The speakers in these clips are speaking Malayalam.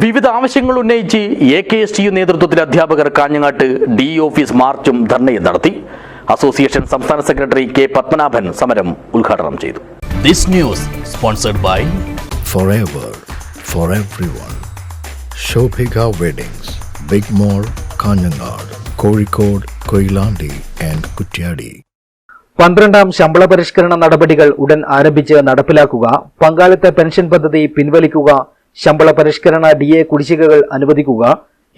വിവിധ ആവശ്യങ്ങൾ ഉന്നയിച്ച് A K S T U നേതൃത്വത്തിൽ അധ്യാപകർ കാഞ്ഞങ്ങാട്ട് ഡി ഓഫീസ് മാർച്ചും ധർണയും നടത്തി. അസോസിയേഷൻ സംസ്ഥാന സെക്രട്ടറി കെ പത്മനാഭൻ സമരം ഉദ്ഘാടനം ചെയ്തു. This news sponsored by forever for everyone. Shobhika Weddings, Big mall Kanhangad Kozhikode Koilandi and Kuttiadi പന്ത്രണ്ടാം ശമ്പള പരിഷ്കരണ നടപടികൾ ഉടൻ ആരംഭിച്ച് നടപ്പിലാക്കുക പങ്കാളിത്ത പെൻഷൻ പദ്ധതി പിൻവലിക്കുക ശമ്പള പരിഷ്കരണ ഡി എ കുടിശ്ശികകൾ അനുവദിക്കുക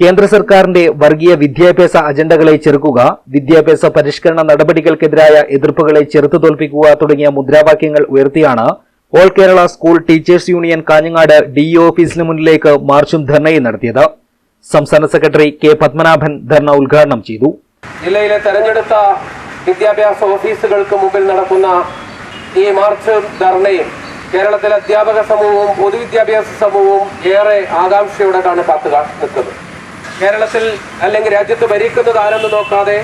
കേന്ദ്ര സർക്കാരിന്റെ വർഗീയ വിദ്യാഭ്യാസ അജണ്ടകളെ ചെറുക്കുക വിദ്യാഭ്യാസ പരിഷ്കരണ നടപടികൾക്കെതിരായ എതിർപ്പുകളെ ചെറുത്തു തോൽപ്പിക്കുക തുടങ്ങിയ മുദ്രാവാക്യങ്ങൾ ഉയർത്തിയാണ് all Kerala school teachers union Kanhangad D ഓഫീസിന് മുന്നിലേക്ക് മാർച്ചും ധർണയും നടത്തിയത്. സംസ്ഥാന സെക്രട്ടറി കെ പത്മനാഭൻ ധർണ ഉദ്ഘാടനം ചെയ്തു. ജില്ലയിലെ തെരഞ്ഞെടുത്ത വിദ്യാഭ്യാസ ഓഫീസുകൾക്ക് മുമ്പിൽ നടക്കുന്ന ഈ മാർച്ച് ധർണയും കേരളത്തിലെ അധ്യാപക സമൂഹവും പൊതുവിദ്യാഭ്യാസ സമൂഹവും ഏറെ ആകാംക്ഷയോടെ കാണ് കാത്തു നിൽക്കുന്നത്. കേരളത്തിൽ അല്ലെങ്കിൽ രാജ്യത്ത് ഭരിക്കുന്നത് ആരെന്ന് നോക്കാതെ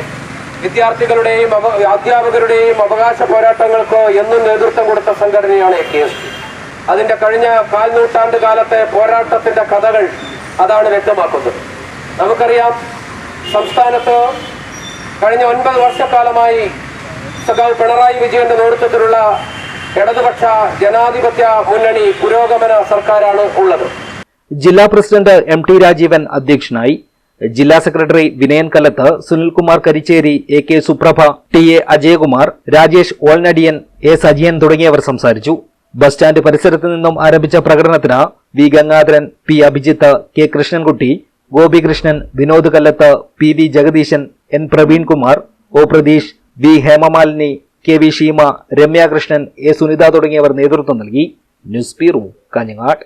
വിദ്യാർത്ഥികളുടെയും അധ്യാപകരുടെയും അവകാശ പോരാട്ടങ്ങൾക്കോ എന്നും നേതൃത്വം കൊടുത്ത സംഘടനയാണ് എ കെ എസ് ടി അതിന്റെ കഴിഞ്ഞ കാൽ നൂറ്റാണ്ട് കാലത്തെ പോരാട്ടത്തിന്റെ കഥകൾ അതാണ് വ്യക്തമാക്കുന്നത്. നമുക്കറിയാം സംസ്ഥാനത്ത് കഴിഞ്ഞ ഒൻപത് വർഷക്കാലമായി സഖാവ് പിണറായി വിജയന്റെ നേതൃത്വത്തിലുള്ള ഇടതുപക്ഷ ജനാധിപത്യ മുന്നണി പുരോഗമന സർക്കാരാണ് ഉള്ളത്. ജില്ലാ പ്രസിഡന്റ് എം ടി രാജീവൻ അധ്യക്ഷനായി ജില്ലാ secretary Vinayan Kalath Sunilkumar Karicheri A K Suprabha T A Ajayakumar Rajesh Olnadiyan A Sajiyan തുടങ്ങിയവർ സംസാരിച്ചു. ബസ് സ്റ്റാൻഡ് പരിസരത്ത് നിന്നും ആരംഭിച്ച പ്രകടനത്തിന് V Gangadharan P Abhijith K Krishnankutty Gopikrishnan Vinod Kallath P V Jagadeesan N Praveenkumar O Pratheesh V Hemamalini K V Sheema Ramyakrishnan A Sunitha തുടങ്ങിയവർ നേതൃത്വം നൽകി. News bureau Kanhangad.